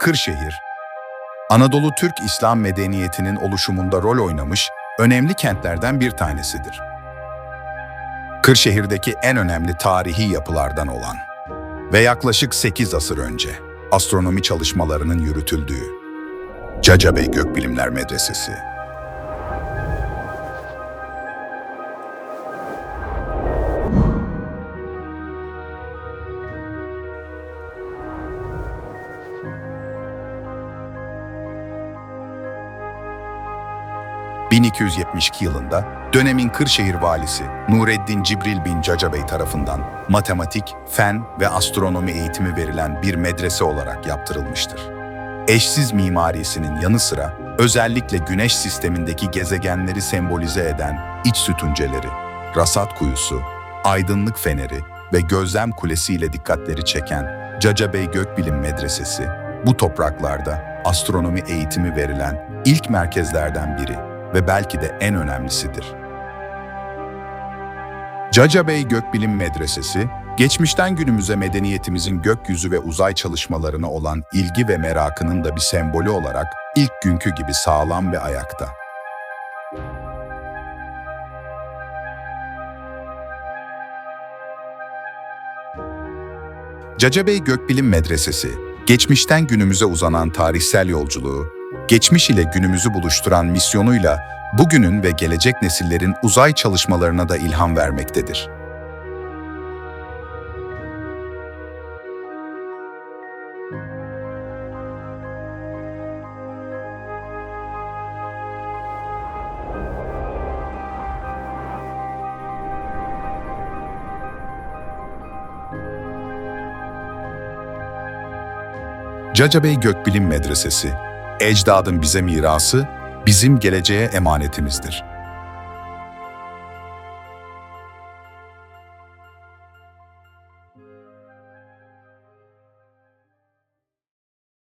Kırşehir, Anadolu Türk İslam medeniyetinin oluşumunda rol oynamış önemli kentlerden bir tanesidir. Kırşehir'deki en önemli tarihi yapılardan olan ve yaklaşık 8 asır önce astronomi çalışmalarının yürütüldüğü Cacabey Gökbilimler Medresesi. ...1272 yılında dönemin Kırşehir valisi Nureddin Cibril bin Cacabey tarafından matematik, fen ve astronomi eğitimi verilen bir medrese olarak yaptırılmıştır. Eşsiz mimarisinin yanı sıra özellikle güneş sistemindeki gezegenleri sembolize eden iç sütunceleri, rasat kuyusu, aydınlık feneri ve gözlem kulesi ile dikkatleri çeken Cacabey Gökbilim Medresesi, bu topraklarda astronomi eğitimi verilen ilk merkezlerden biri ve belki de en önemlisidir. Cacabey Gökbilim Medresesi, geçmişten günümüze medeniyetimizin gökyüzü ve uzay çalışmalarına olan ilgi ve merakının da bir sembolü olarak ilk günkü gibi sağlam ve ayakta. Cacabey Gökbilim Medresesi, geçmişten günümüze uzanan tarihsel yolculuğu, geçmiş ile günümüzü buluşturan misyonuyla bugünün ve gelecek nesillerin uzay çalışmalarına da ilham vermektedir. Cacabey Gökbilim Medresesi, ecdadın bize mirası, bizim geleceğe emanetimizdir.